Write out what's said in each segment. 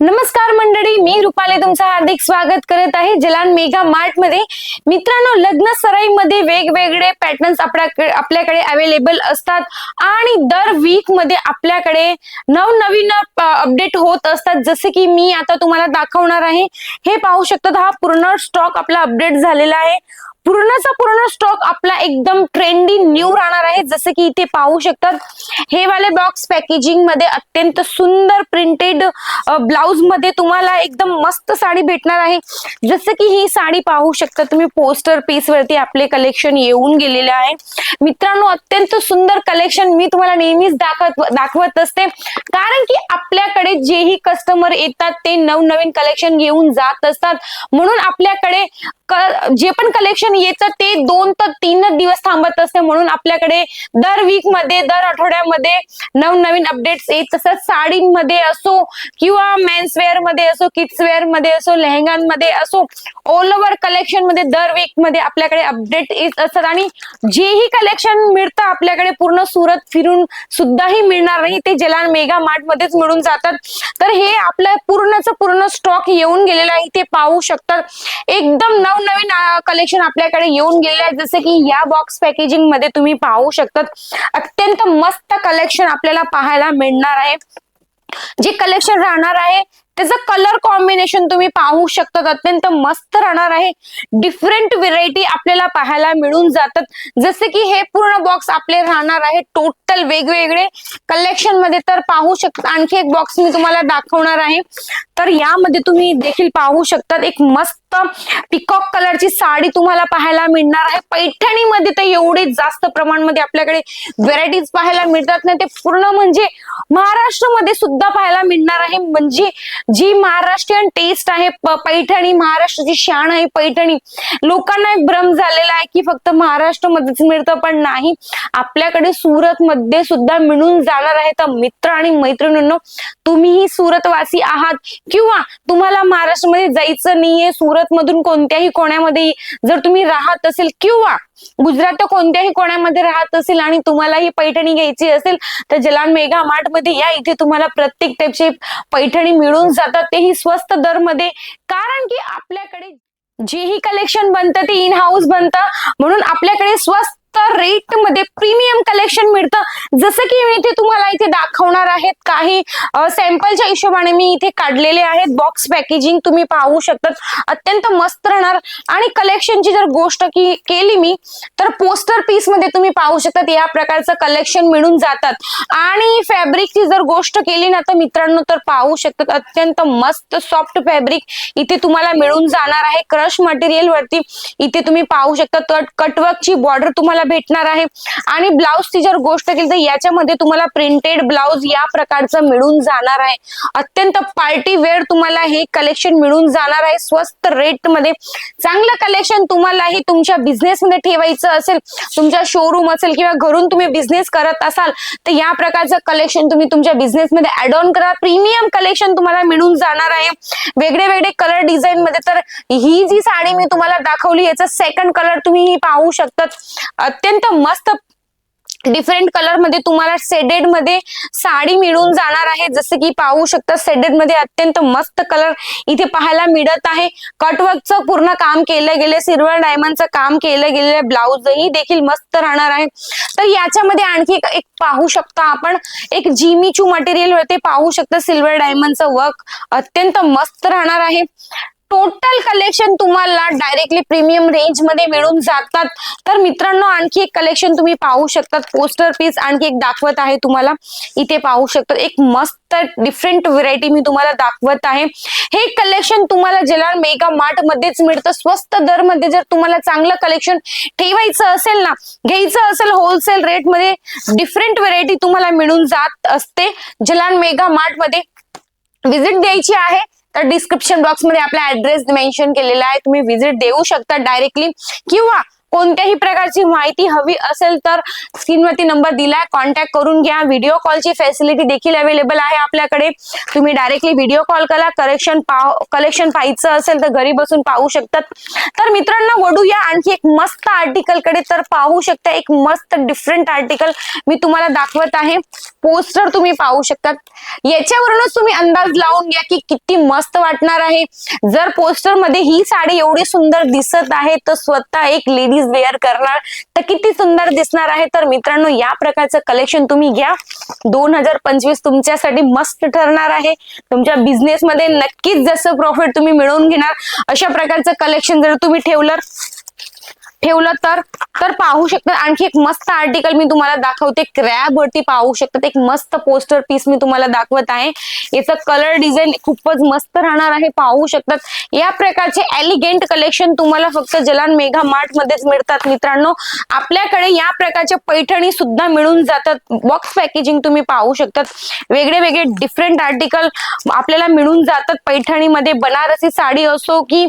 नमस्कार मंडळी मी रुपाली तुमचं हार्दिक स्वागत करत आहे जलान मेगा मार्टमध्ये. मित्रांनो लग्न सराईमध्ये वेगवेगळे पॅटर्न्स आपल्याकडे आपल्याकडे अवेलेबल असतात आणि दर वीकमध्ये आपल्याकडे नवनवीन अपडेट होत असतात. जसे की मी आता तुम्हाला दाखवणार आहे. हे पाहू शकतात हा पूर्ण स्टॉक आपला अपडेट झालेला आहे. पूर्णचा पूर्ण स्टॉक आपला एकदम ट्रेंडी न्यू राहणार आहे. जसं की इथे पाहू शकतात हे वाले बॉक्स पॅकेजिंगमध्ये अत्यंत सुंदर प्रिंटेड ब्लाउजमध्ये तुम्हाला एकदम मस्त साडी भेटणार आहे. जसं की ही साडी पाहू शकता तुम्ही पोस्टर पीस वरती आपले कलेक्शन येऊन गेलेले आहे. मित्रांनो अत्यंत सुंदर कलेक्शन मी तुम्हाला नेहमीच दाखवत दाखवत असते. कारण की आपल्याकडे जेही कस्टमर येतात ते नवनवीन कलेक्शन घेऊन जात असतात. म्हणून आपल्याकडे जे पण कलेक्शन येतं ते दोन तर तीनच दिवस थांबत असते. म्हणून आपल्याकडे दर वीकमध्ये दर आठवड्यामध्ये नवनवीन अपडेट्स येत असतात. साडींमध्ये असो किंवा मेन्स वेअरमध्ये असो किड्स वेअरमध्ये असो लेहंगांमध्ये असो ऑल ओव्हर कलेक्शनमध्ये दर वीकमध्ये आपल्याकडे अपडेट येत असतात. आणि जेही कलेक्शन मिळतं आपल्याकडे पूर्ण सुरत फिरून सुद्धाही मिळणार नाही. ते जलान मेगा मार्ट मध्येच मिळून जातात. तर हे आपलं पूर्णच पूर्ण स्टॉक येऊन गेलेला आहे. ते पाहू शकतात. एकदम नवनवीन कलेक्शन आपल्याकडे येऊन गेले आहेत जसे की या बॉक्स पॅकेजिंगमध्ये तुम्ही पाहू शकतात. अत्यंत मस्त कलेक्शन आपल्याला पाहायला मिळणार आहे. जे कलेक्शन राहणार आहे त्याचं कलर कॉम्बिनेशन तुम्ही पाहू शकतात अत्यंत मस्त राहणार आहे. डिफरंट व्हेरायटी आपल्याला पाहायला मिळून जातात. जसे की हे पूर्ण बॉक्स आपले राहणार आहे. टोटल वेगवेगळे कलेक्शनमध्ये तर पाहू शकता. आणखी एक बॉक्स मी तुम्हाला दाखवणार आहे. तर यामध्ये तुम्ही देखील पाहू शकतात. एक मस्त पिकॉक कलरची साडी तुम्हाला पाहायला मिळणार आहे. पैठणीमध्ये तर एवढे जास्त प्रमाणामध्ये आपल्याकडे व्हेरायटीज पाहायला मिळतात. ना ते पूर्ण म्हणजे महाराष्ट्रामध्ये सुद्धा पाहायला मिळणार आहे. म्हणजे जी महाराष्ट्रीयन टेस्ट आहे पैठणी महाराष्ट्राची शान आहे पैठणी लोकांना एक भ्रम झालेला आहे की फक्त महाराष्ट्रामध्येच मिळतं पण नाही. आपल्याकडे सुरत मध्ये सुद्धा मिळून जाणार आहे. तर मित्र आणि मैत्रिणींनो तुम्हीही सुरतवासी आहात किंवा तुम्हाला महाराष्ट्रामध्ये जायचं नाहीये सुरत मधून कोणत्याही कोण्यामध्ये जर तुम्ही राहत असेल किंवा गुजरात कोणत्याही कोण्यामध्ये राहत असेल आणि तुम्हाला ही पैठणी घ्यायची असेल तर जलान मेगा मार्टमध्ये या. इथे तुम्हाला प्रत्येक टाईपची पैठणी मिळून जातात. तेही स्वस्त दरमध्ये कारण की आपल्याकडे जेही कलेक्शन बनतं ते इन हाऊस बनतं. म्हणून आपल्याकडे स्वस्त रेटमध्ये प्रीमियम कलेक्शन मिळतं. जसं की मी इथे तुम्हाला इथे दाखवणार आहेत काही सॅम्पलच्या हिशोबाने मी इथे काढलेले आहेत. बॉक्स पॅकेजिंग तुम्ही पाहू शकतात. अत्यंत मस्त राहणार. आणि कलेक्शनची जर गोष्ट की केली मी तर पोस्टर पीसमध्ये तुम्ही पाहू शकतात. या प्रकारचं कलेक्शन मिळून जातात. आणि फॅब्रिकची जर गोष्ट केली ना तर मित्रांनो तर पाहू शकतात. अत्यंत मस्त सॉफ्ट फॅब्रिक इथे तुम्हाला मिळून जाणार आहे. क्रश मटेरियल वरती इथे तुम्ही पाहू शकता. कट कटवर्कची बॉर्डर तुम्हाला भेटणार आहे. आणि ब्लाऊजची जर गोष्ट केली तर याच्यामध्ये तुम्हाला प्रिंटेड ब्लाऊज या प्रकारचं मिळून जाणार आहे. अत्यंत पार्टी वेअर तुम्हाला हे कलेक्शन मिळून जाणार आहे. स्वस्त रेटमध्ये. चांगलं कलेक्शन तुम्हालाही तुमच्या बिझनेसमध्ये ठेवायचं असेल तुमच्या शोरूम असेल किंवा घरून तुम्ही बिझनेस करत असाल तर या प्रकारचं कलेक्शन तुम्ही तुमच्या बिझनेसमध्ये ऍड ऑन करा. प्रीमियम कलेक्शन तुम्हाला मिळून जाणार आहे. वेगळे वेगळे कलर डिझाईन मध्ये तर ही जी साडी मी तुम्हाला दाखवली याचा सेकंड कलर तुम्ही पाहू शकतात. अत्यंत मस्त डिफरंट कलरमध्ये तुम्हाला सेडेडमध्ये साडी मिळून जाणार आहे. जसं की पाहू शकता सेडेडमध्ये अत्यंत मस्त कलर इथे पाहायला मिळत आहे. कटवर्कचं पूर्ण काम केलं गेलं सिल्वर डायमंडचं काम केलं गेलेलं ब्लाऊजही देखील मस्त राहणार आहे. तर याच्यामध्ये आणखी एक- पाहू शकता आपण. एक जिमीचू मटेरियल वरती पाहू शकता. सिल्वर डायमंडचं वर्क अत्यंत मस्त राहणार आहे. टोटल कलेक्शन तुम्हाला डायरेक्टली प्रीमियम रेंजमध्ये मिळून जातात. तर मित्रांनो आणखी एक कलेक्शन तुम्ही पाहू शकतात. पोस्टर पीस आणखी एक दाखवत आहे तुम्हाला. इथे पाहू शकतात एक मस्त डिफरंट व्हरायटी मी तुम्हाला दाखवत आहे. हे कलेक्शन तुम्हाला जलाल मेगा मार्ट मध्येच मिळतं. स्वस्त दरमध्ये जर तुम्हाला चांगलं कलेक्शन ठेवायचं असेल ना घ्यायचं असेल होलसेल रेटमध्ये डिफरंट व्हरायटी तुम्हाला मिळून जात असते. जलाल मेगा मार्टमध्ये व्हिजिट द्यायची आहे. तर डिस्क्रिप्शन बॉक्समध्ये आपला ऍड्रेस मेन्शन केलेला आहे. तुम्ही व्हिजिट देऊ शकता डायरेक्टली किंवा कोणत्याही प्रकारची माहिती हवी असेल तर स्क्रीनवरती नंबर दिलाय. कॉन्टॅक्ट करून घ्या. व्हिडिओ कॉलची फॅसिलिटी देखील अवेलेबल आहे आपल्याकडे. तुम्ही डायरेक्टली व्हिडिओ कॉल करा. कलेक्शन पाव कलेक्शन पाहायचं असेल तर घरी बसून पाहू शकतात. तर मित्रांनो वळूया. आणखी एक मस्त आर्टिकलकडे तर पाहू शकता. एक मस्त डिफरंट आर्टिकल मी तुम्हाला दाखवत आहे. पोस्टर तुम्ही पाहू शकतात. याच्यावरूनच तुम्ही अंदाज लावून घ्या की किती मस्त वाटणार आहे. जर पोस्टरमध्ये ही साडी एवढी सुंदर दिसत आहे तर स्वतः एक लेडी लेडीज वेअर करणार. तर किती सुंदर दिसणार आहे. तर मित्रांनो या प्रकारचं कलेक्शन तुम्ही घ्या. दोन हजार पंचवीस तुमच्यासाठी मस्त ठरणार आहे. तुमच्या बिझनेसमध्ये नक्कीच जसं प्रॉफिट तुम्ही मिळवून घेणार अशा प्रकारचं कलेक्शन जर तुम्ही ठेवलं ठेवलं तर तर पाहू शकतात आणखी एक मस्त आर्टिकल मी तुम्हाला दाखवते. क्रॅब वरती पाहू शकतात एक मस्त पोस्टर पीस मी तुम्हाला दाखवत आहे. याचं कलर डिझाईन खूपच मस्त राहणार आहे. पाहू शकतात या प्रकारचे एलिगेंट कलेक्शन तुम्हाला फक्त जलान मेघा मार्ट मध्येच मिळतात मित्रांनो. आपल्याकडे या प्रकारच्या पैठणी सुद्धा मिळून जातात. बॉक्स पॅकेजिंग तुम्ही पाहू शकतात वेगळे वेगळे डिफरंट आर्टिकल आपल्याला मिळून जातात. पैठणीमध्ये बनारसी साडी असो की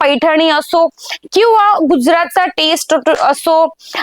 पैठणी असो किंवा गुजरातचा टेस्ट असो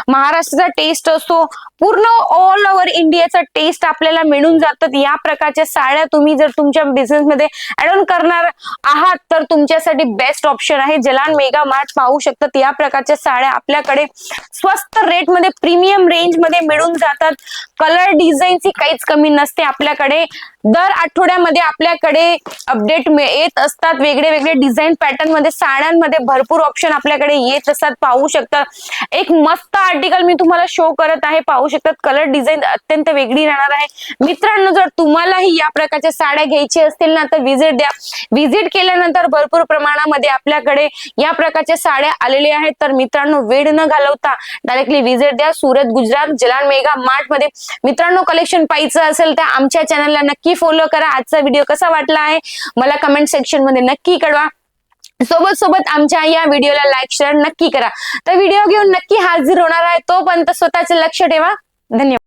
महाराष्ट्राचा टेस्ट असो पूर्ण ऑल ओव्हर इंडियाचा टेस्ट आपल्याला मिळून जातात या प्रकारच्या साड्या तुम्ही जर तुमच्या बिझनेस मध्ये ऍड ऑन करणार आहात तर तुमच्यासाठी बेस्ट ऑप्शन आहे. जलान मेगा मार्ट पाहू शकतात या प्रकारच्या साड्या आपल्याकडे स्वस्त रेटमध्ये प्रीमियम रेंजमध्ये मिळून जातात. कलर डिझाईनची काहीच कमी नसते आपल्याकडे. दर आठवड्यामध्ये आपल्याकडे अपडेट येत असतात. वेगळे वेगळे डिझाईन पॅटर्नमध्ये साड्यांमध्ये भरपूर ऑप्शन आपल्याकडे येत असतात. पाहू शकतात एक मस्त आर्टिकल मी तुम्हाला शो करत आहे. पाहू शकतात कलर डिझाईन अत्यंत वेगळी राहणार आहे. मित्रांनो जर तुम्हालाही या प्रकारच्या साड्या घ्यायच्या असतील ना तर व्हिजिट द्या. व्हिजिट केल्यानंतर भरपूर प्रमाणामध्ये आपल्याकडे या प्रकारच्या साड्या आलेल्या आहेत. तर मित्रांनो वेळ न घालवता डायरेक्टली व्हिजिट द्या. सुरत गुजरात जलान मेगा मार्टमध्ये मित्रांनो कलेक्शन पाहायचं असेल तर आमच्या चॅनलला नक्की फॉलो करा. आजचा व्हिडिओ कसा वाटला आहे? मला कमेंट सेक्शनमध्ये नक्की कळवा. सोबत सोबत आमच्या या व्हिडिओला लाईक शेअर नक्की करा. तर व्हिडिओ घेऊन नक्की हाजीर होणार आहे तोपर्यंत स्वतःचं लक्ष ठेवा. धन्यवाद.